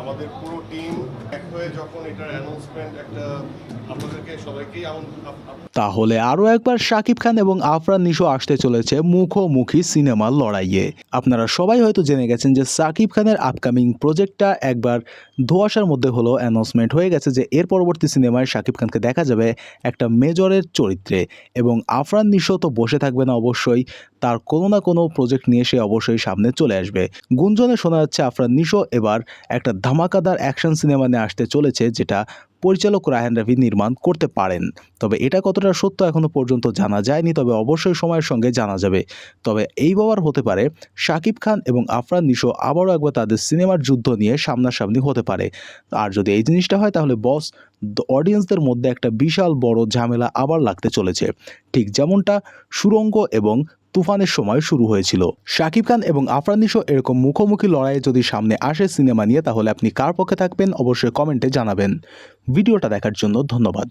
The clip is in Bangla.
আমাদের পুরো টিম এক হয়ে যখন এটার অ্যানাউন্সমেন্ট একটা আপনাদেরকে সবাইকেই তাহলে আরও একবার শাকিব খান এবং আফরান নিশো আসতে চলেছে মুখোমুখি সিনেমার লড়াইয়ে। আপনারা সবাই হয়তো জেনে গেছেন যে শাকিব খানের আপকামিং প্রজেক্টটা একবার ধোয়াশার মধ্যে হলো অ্যানাউন্সমেন্ট হয়ে গেছে যে এর পরবর্তী সিনেমায় শাকিব খানকে দেখা যাবে একটা মেজরের চরিত্রে। এবং আফরান নিশো তো বসে থাকবে না অবশ্যই, তার কোনো না কোনো প্রজেক্ট নিয়ে সে অবশ্যই সামনে চলে আসবে। গুঞ্জনে শোনা যাচ্ছে আফরান নিশো এবার একটা ধামাকাদার অ্যাকশন সিনেমা নিয়ে আসতে চলেছে, যেটা পরিচালক রায়হান রাভি নির্মাণ করতে পারেন। তবে এটা কতটা সত্য এখনও পর্যন্ত জানা যায়নি, তবে অবশ্যই সময়ের সঙ্গে জানা যাবে। তবে এই বাবার হতে পারে, শাকিব খান এবং আফরান নিশো আবারও একবার তাদের সিনেমার যুদ্ধ নিয়ে সামনাসামনি হতে পারে। আর যদি এই জিনিসটা হয়, তাহলে বস অডিয়েন্সদের মধ্যে একটা বিশাল বড় ঝামেলা আবার লাগতে চলেছে। ঠিক যেমনটা সুরঙ্গ এবং তুফানের সময় শুরু হয়েছিল। শাকিব খান এবং আফরানিসও এরকম মুখোমুখি লড়াইয়ে যদি সামনে আসে সিনেমা নিয়ে, তাহলে আপনি কার পক্ষে থাকবেন? অবশ্যই কমেন্টে জানাবেন। ভিডিওটা দেখার জন্য ধন্যবাদ।